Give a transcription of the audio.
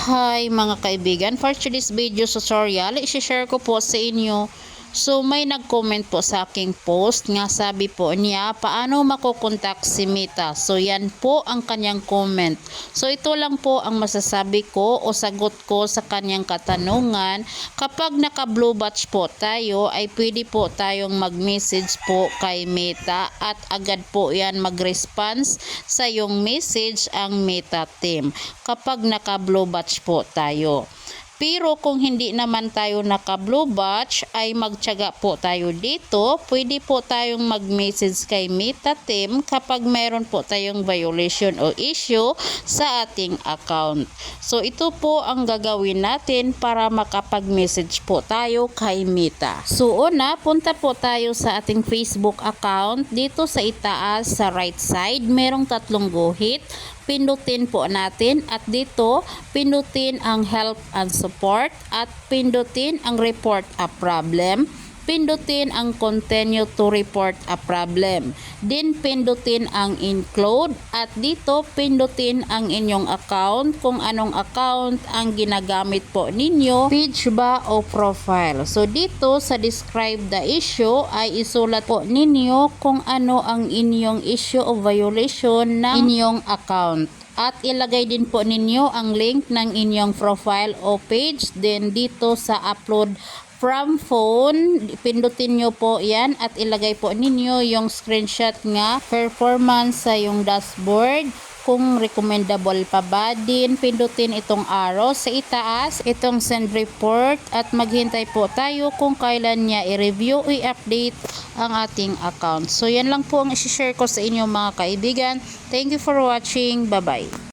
Hi mga kaibigan, for today's video tutorial, isi-share ko po sa inyo. So may nag-comment po sa aking post nga sabi po niya, paano makokontak si Mita? So yan po ang kanyang comment. So ito lang po ang masasabi ko o sagot ko sa kanyang katanungan. Kapag naka blue batch po tayo, ay pwede po tayong mag-message po kay Meta at agad po yan mag-response sa yung message ang Meta team kapag naka blue batch po tayo. Pero kung hindi naman tayo naka blue batch ay magtiyaga po tayo dito. Pwede po tayong mag-message kay Meta Team kapag meron po tayong violation o issue sa ating account. So ito po ang gagawin natin para makapag-message po tayo kay Meta. So una, punta po tayo sa ating Facebook account. Dito sa itaas sa right side, merong tatlong guhit pindutin po natin at dito pindutin ang help and support at pindutin ang report a problem pindutin ang continue to report a problem. Then pindutin ang include at dito pindutin ang inyong account kung anong account ang ginagamit po ninyo, page ba o profile. So dito sa describe the issue ay isulat po ninyo kung ano ang inyong issue o violation ng inyong account at ilagay din po ninyo ang link ng inyong profile o page then dito sa upload from phone pindutin nyo po yan at ilagay po ninyo yung screenshot nga performance sa yung dashboard. Kung recommendable pa ba din pindutin itong arrow sa itaas itong send report at maghintay po tayo kung kailan niya i-review i-update ang ating account. So yan lang po ang isi-share ko sa inyo mga kaibigan. Thank you for watching. Bye bye